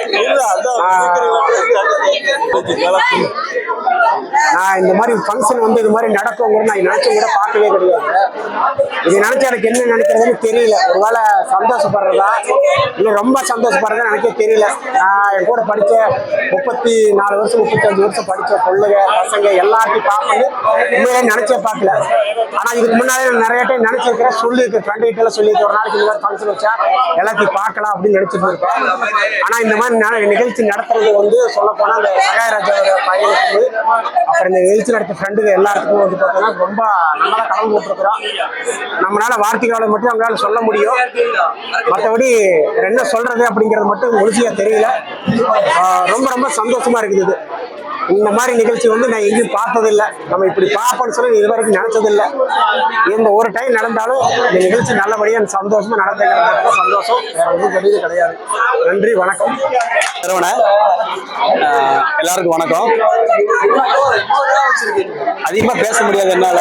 அதான் ah. நான் இந்த மாதிரி ஃபங்க்ஷன் வந்து இது மாதிரி நடக்குங்கிறது நான் நினைச்சு கூட பார்க்கவே கிடையாது. இது நினைச்சு எனக்கு என்ன நினைக்கிறதுன்னு தெரியல. ஒருவேளை சந்தோஷப்படுறதா? இல்லை ரொம்ப சந்தோஷப்படுறதா எனக்கே தெரியல. நான் என் கூட படித்த முப்பத்தி நாலு வருஷம் முப்பத்தஞ்சு வருஷம் படித்த பொண்ணுங்க பசங்க எல்லாத்தையும் பார்க்கணும் உண்மையிலே நினைச்சே பார்க்கல. ஆனால் இதுக்கு முன்னாடி நான் நிறைய டைம் நினைச்சிருக்கிறேன் சொல்லியிருக்கேன் ஃப்ரெண்ட் கிட்ட சொல்லியிருக்கேன் ஒரு நாளைக்கு இந்த மாதிரி ஃபங்க்ஷன் வச்சா எல்லாத்தையும் பார்க்கலாம் அப்படின்னு நினைச்சிட்டு இருக்கேன் ஆனால் இந்த மாதிரி நிகழ்ச்சி நடத்துறது வந்து சொல்லப்போனால் அந்த சகாயராஜாவோட பையனுக்கு அப்புறம் இந்த எழுச்சி நடத்த ஃப்ரெண்டுங்க எல்லாத்துக்கும் வந்து பார்த்தோன்னா ரொம்ப நல்லா கலந்து போட்டுருக்குறோம் நம்மளால வார்த்தைகளை மட்டும் நம்மளால சொல்ல முடியும். மற்றபடி என்ன சொல்றது அப்படிங்கிறது மட்டும் முழுசியா தெரியல. ரொம்ப ரொம்ப சந்தோஷமா இருக்குது இது. இந்த மாதிரி நிகழ்ச்சி வந்து நான் எங்கேயும் பார்த்ததில்லை. நம்ம இப்படி பார்ப்போம்னு சொல்லி இது வரைக்கும் நினைச்சதில்லை. இந்த ஒரு டைம் நடந்தாலும் இந்த நிகழ்ச்சி நல்லபடியாக சந்தோஷமா நடந்துக்கிறது சந்தோஷம். வேற ஒன்றும் பெரியது கிடையாது. நன்றி வணக்கம். நிறுவன எல்லாருக்கும் வணக்கம். அதிகமா பேச முடியாது என்னால.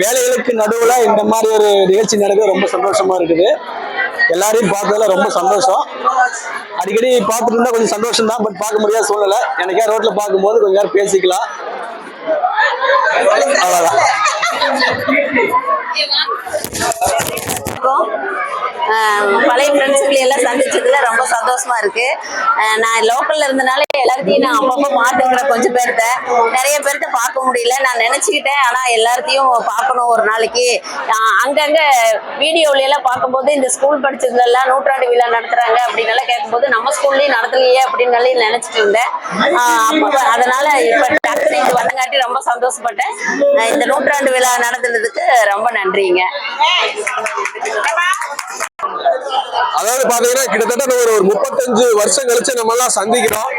வேலைகளுக்கு நடுவுல இந்த மாதிரி ஒரு நிகழ்ச்சி நடக்குது ரொம்ப சந்தோஷமா இருக்குது. எல்லாரையும் பார்த்ததுல ரொம்ப சந்தோஷம். அடிக்கடி பார்த்துட்டு இருந்தா கொஞ்சம் சந்தோஷம் தான் பட் பார்க்க முடியாத சூழ்நிலை. எனக்கே ரோட்ல பார்க்கும்போது கொஞ்ச நேரம் பேசிக்கலாம். ஆஹ் பழைய ஃப்ரெண்ட்ஸுகளை எல்லாம் சந்திச்சதுல ரொம்ப சந்தோஷமா இருக்கு நான் லோக்கல்ல இருந்தனால எல்லாத்தையும் நான் அப்பப்போ பார்த்துக்கிறேன் கொஞ்சம் பேர்த்த நிறைய பேர்த்த பார்க்க முடியல நான் நினைச்சுக்கிட்டேன் ஆனா எல்லாத்தையும் பார்க்கணும் ஒரு நாளைக்கு அங்கங்க வீடியோல எல்லாம் பார்க்கும்போது இந்த ஸ்கூல் படிச்சதுல எல்லாம் நூற்றாண்டு விழா நடத்துறாங்க அப்படின்னு எல்லாம் கேட்கும்போது நம்ம ஸ்கூல்லயும் நடத்தலையே அப்படின்னு நினைச்சிட்டு இருந்தேன் அதனால இப்ப டக்குனு இது வந்தங்காட்டி ரொம்ப சந்தோஷப்பட்டேன் இந்த நூற்றாண்டு விழா நடத்துனதுக்கு ரொம்ப நன்றிங்க அதாவது பாத்தீங்கன்னா கிட்டத்தட்ட ஒரு ஒரு முப்பத்தஞ்சு வருஷம் கழிச்சு நம்ம எல்லாம் சந்திக்கிறோம்.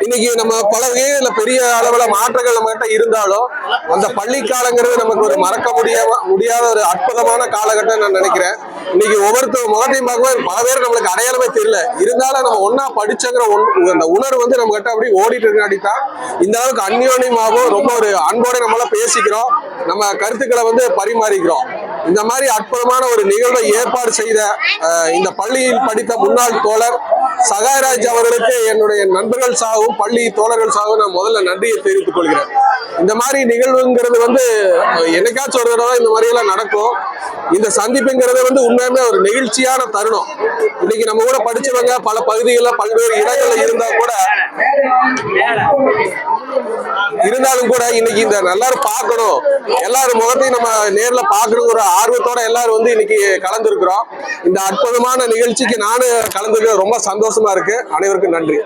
இன்னைக்கு நம்ம பல வகையில பெரிய அளவுல மாற்றங்கள் நம்ம கிட்ட இருந்தாலும் அந்த பள்ளி காலங்கிறது நமக்கு ஒரு மறக்க முடியாம முடியாத ஒரு அற்புதமான காலகட்டம் நான் நினைக்கிறேன். இன்னைக்கு ஒவ்வொருத்தர் முகத்தையும் பார்க்கும்போது பல பேர் நம்மளுக்கு அடையாளமே தெரியல. இருந்தாலும் நம்ம ஒன்னா படிச்சங்கிற ஒன்- அந்த உணர்வு வந்து நம்ம கிட்ட அப்படியே ஓடிட்டு இருக்காடி தான் இந்த அளவுக்கு அந்யோன்யமாகவும் ரொம்ப ஒரு அன்போட நம்மளாம் பேசிக்கிறோம். நம்ம கருத்துக்களை வந்து பரிமாறிக்கிறோம். இந்த மாதிரி அற்புதமான ஒரு நிகழ்வை ஏற்பாடு செய்த இந்த பள்ளியில் படித்த முன்னாள் தோழர் சகாயராஜ் அவர்களுக்கு என்னுடைய நண்பர்கள் சாகவும் பள்ளி தோழர்கள் சாகவும் நான் முதல்ல நன்றியை தெரிவித்துக் கொள்கிறேன். இந்த மாதிரி நிகழ்வுங்கிறது வந்து என்னைக்காச்சும் ஒரு தடவை இந்த மாதிரியெல்லாம் நடக்கும். இந்த சந்திப்புங்கிறது வந்து உண்மையுமே ஒரு நெகிழ்ச்சியான தருணம். இன்னைக்கு நம்ம கூட படிச்சவங்க பல பகுதிகளில் பல்வேறு இடங்கள்ல இருந்தா கூட இருந்தாலும் கூட இன்னைக்கு இந்த எல்லாரும் பார்க்கணும். எல்லாரும் முகத்தையும் நம்ம நேர்ல பார்க்கணும் ஒரு ஆர்வத்தோட எல்லாரும் வந்து இன்னைக்கு கலந்துருக்கிறோம். இந்த அற்புதமான நிகழ்ச்சிக்கு நானும் கலந்துருக்க ரொம்ப சந்தோஷம். சந்தோஷமா இருக்கு. அனைவருக்கும் நன்றி.